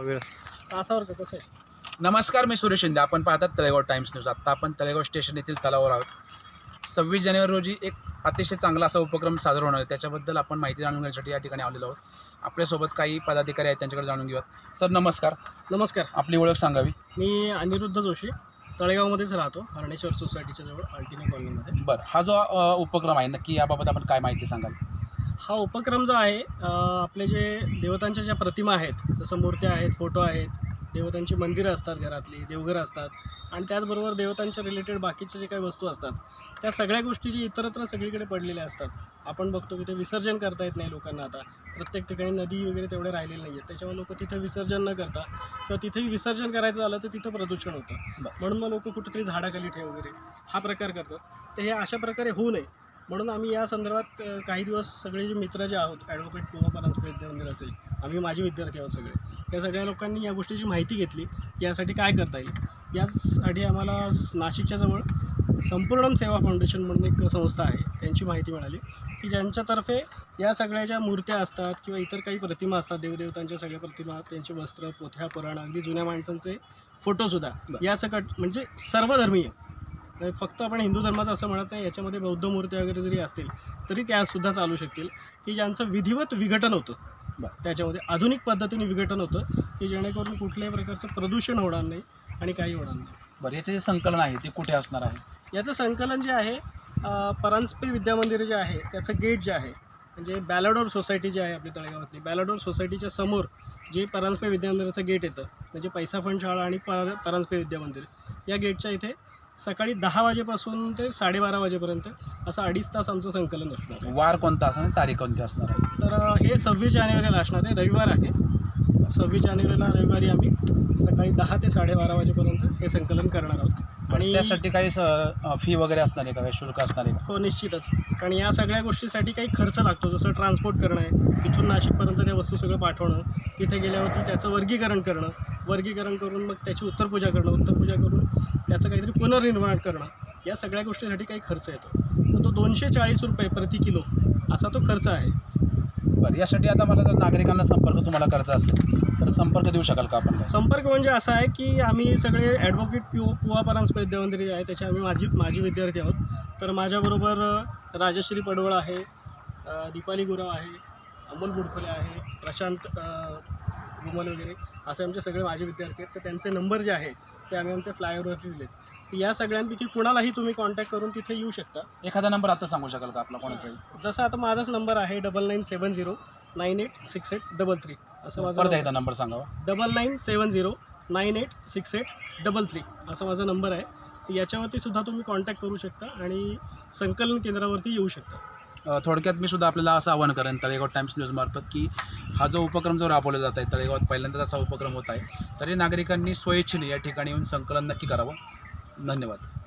वेळ. तासावर का? कसं आहे? नमस्कार मी सुरेश शिंदे. आपण पाहतात तळेगाव टाइम्स न्यूज. आत्ता आपण तळेगाव स्टेशन येथील तलावावर आहोत. सव्वीस जानेवारी रोजी एक अतिशय चांगला असा उपक्रम सादर होणार आहे. त्याच्याबद्दल आपण माहिती जाणून घेण्यासाठी या ठिकाणी आलेलो आहोत. आपल्यासोबत काही पदाधिकारी आहेत त्यांच्याकडे जाणून घेऊयात. सर नमस्कार. नमस्कार. आपली ओळख सांगावी. मी अनिरुद्ध जोशी. तळेगावमध्येच राहतो हरणेश्वर सोसायटीच्या जवळ अल्टिने कॉलनीमध्ये. बरं. हा जो अ, उपक्रम आहे नक्की याबाबत आपण काय माहिती सांगाल? हा उपक्रम जो आहे आपले जे देवतांच्या ज्या प्रतिमा आहेत जसं मूर्त्या आहेत फोटो आहेत देवतांची मंदिरं असतात घरातली देवघरं असतात आणि त्याचबरोबर देवतांच्या रिलेटेड बाकीच्या जे काही वस्तू असतात त्या सगळ्या गोष्टी जी इतरत्र सगळीकडे पडलेल्या असतात. आपण बघतो की ते विसर्जन करता येत नाही लोकांना आता. प्रत्येक ठिकाणी नदी वगैरे तेवढे राहिलेले नाही आहेत त्याच्यामुळे लोक तिथे विसर्जन न करता किंवा तिथेही विसर्जन करायचं झालं तर तिथं प्रदूषण होतं. म्हणून मग लोक कुठेतरी झाडाखाली ठेव वगैरे हा प्रकार करतात. तर हे अशा प्रकारे होऊ नये. म्हणून आम्ही या संदर्भात काही दिवस सगळे जे मित्र जे आहोत ॲडव्होकेट किंवा परांजपे मंदिराचे आम्ही माझे विद्यार्थी आहोत सगळे. या सगळ्या लोकांनी या गोष्टीची माहिती घेतली. की यासाठी काय करता येईल? यासाठी आम्हाला नाशिकच्या जवळ संपूर्ण सेवा फाउंडेशन म्हणून एक संस्था आहे. त्यांची माहिती मिळाली. की ज्यांच्यातर्फे या सगळ्या ज्या मूर्त्या असतात किंवा इतर काही प्रतिमा असतात देवदेवतांच्या सगळ्या प्रतिमा त्यांचे वस्त्र पोथ्या पुराण अगदी जुन्या माणसांचे फोटोसुद्धा. या सकट म्हणजे सर्वधर्मीय. फक्त आपण हिंदू धर्माचं असं म्हणत नाही याच्यामध्ये बौद्ध मूर्त्या वगैरे जरी असतील तरी त्यासुद्धा चालू शकतील की ज्यांचं विधिवत विघटन होतं. त्याच्यामध्ये आधुनिक पद्धतीने विघटन होतं की जेणेकरून कुठल्याही प्रकारचं प्रदूषण होणार नाही आणि काही होणार नाही. बरं याचे जे संकलन आहे ते कुठे असणार आहे? याचं संकलन जे आहे परांजपे विद्यामंदिर जे आहे त्याचं गेट जे आहे म्हणजे बॅलाडोर सोसायटी जी आहे आपली तळेगावातली बॅलाडोर सोसायटीच्या समोर जे परांजपे विद्यामंदिराचं गेट येतं म्हणजे पैसा फंड शाळा आणि पर परांजपे विद्यामंदिर या गेटच्या इथे सकाळी दहा वाजेपासून ते साडेबारा वाजेपर्यंत असं अडीच तास आमचं संकलन असणार आहे. वार कोणता असणार आणि तारीख कोणती असणार आहे? तर अ, हे सव्वीस जानेवारीला असणार आहे रविवार आहे. सव्वीस जानेवारीला रविवारी आम्ही सकाळी दहा ते साडेबारा वाजेपर्यंत हे संकलन करणार आहोत. आणि त्यासाठी काही फी वगैरे असणार आहे का? काही शुल्क असणार आहे का? हो निश्चितच. कारण या सगळ्या गोष्टीसाठी काही खर्च लागतो जसं ट्रान्सपोर्ट करणं आहे. इथून नाशिकपर्यंत त्या वस्तू सगळं पाठवणं तिथे गेल्यावरती त्याचं वर्गीकरण करणं वर्गीकरण करून मग त्याची उत्तरपूजा करणं उत्तरपूजा करून त्याचं काहीतरी पुनर्निर्माण करणं या सगळ्या गोष्टीसाठी काही खर्च येतो. तर तो दोनशे चाळीस रुपये प्रति किलो असा तो खर्च आहे. बरं यासाठी आता मला जर नागरिकांना संपर्क तुम्हाला करायचा असेल तर संपर्क देऊ शकाल का आपण? संपर्क म्हणजे असा आहे की आम्ही सगळे ॲडव्होकेट पिओ पुवा परांजपे जे आहे त्याचे आम्ही माझी माझी विद्यार्थी आहोत. तर माझ्याबरोबर राजश्री पडवळ आहे दीपाली गुराव आहे अमोल बुडखोले आहे प्रशांत गुमल वगैरे असे आमचे सगळे माझे विद्यार्थी आहेत. तर त्यांचे नंबर जे आहे ते आम्ही आमच्या फ्लायओव्हरवरती दिलेत. तर या सगळ्यांपैकी कुणालाही तुम्ही कॉन्टॅक्ट करून तिथे येऊ शकता. एखादा नंबर आता सांगू शकाल का आपला कोणाचाही? जसं आता माझाच नंबर आहे double nine seven zero nine eight six eight double three असं माझा एकदा नंबर सांगावा double nine seven zero nine eight six eight double three असा माझा नंबर आहे. याच्यावरती सुद्धा तुम्ही कॉन्टॅक्ट करू शकता आणि संकलन केंद्रावरती येऊ शकता. थोडक्यात मी सुद्धा आपल्याला असं आवाहन करेन तळेगाव टाइम्स न्यूज मार्फत की हा जो उपक्रम जो राबवला जात आहे तळेगावात पहिल्यांदाच असा उपक्रम होत आहे तरी नागरिकांनी स्वइच्छेने या ठिकाणी येऊन संकलन नक्की करावं. धन्यवाद.